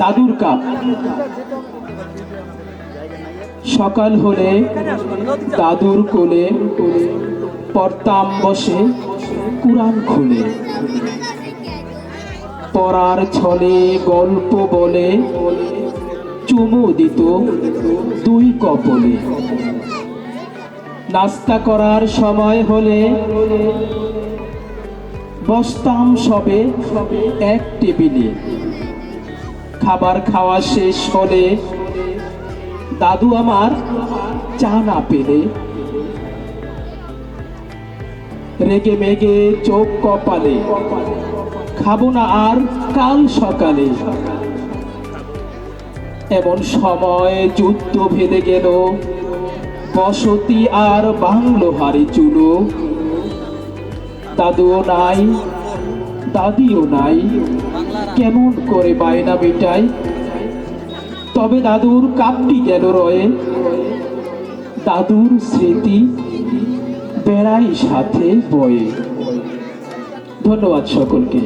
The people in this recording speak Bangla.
দাদুর কাপ। সকাল হলে দাদুর কোলে পড়তাম বসে কুরআন খুলে। পড়ার ছলে গল্প বলে, চুমু দিত দুই কপলে। নাস্তা করার সময় হলে বসতাম সবে এক টেবিলে। খাবার খাওয়া শেষ হলে দাদু আমার চা না পেলে। রেগে মেগে চোখ কপালে, খাব না আর কাল সকালে। এমন সময় যুদ্ধ ভেদে গেল, বসতি আর বাংলো হারি চুলো। দাদুও নাই দাদিও নাই। কেমন করে বায়না বেটাই তবে দাদুর কাপটি কেন রয়ে। দাদুর স্মৃতি বেড়াই সাথে বয়ে। ধন্যবাদ সকলকে।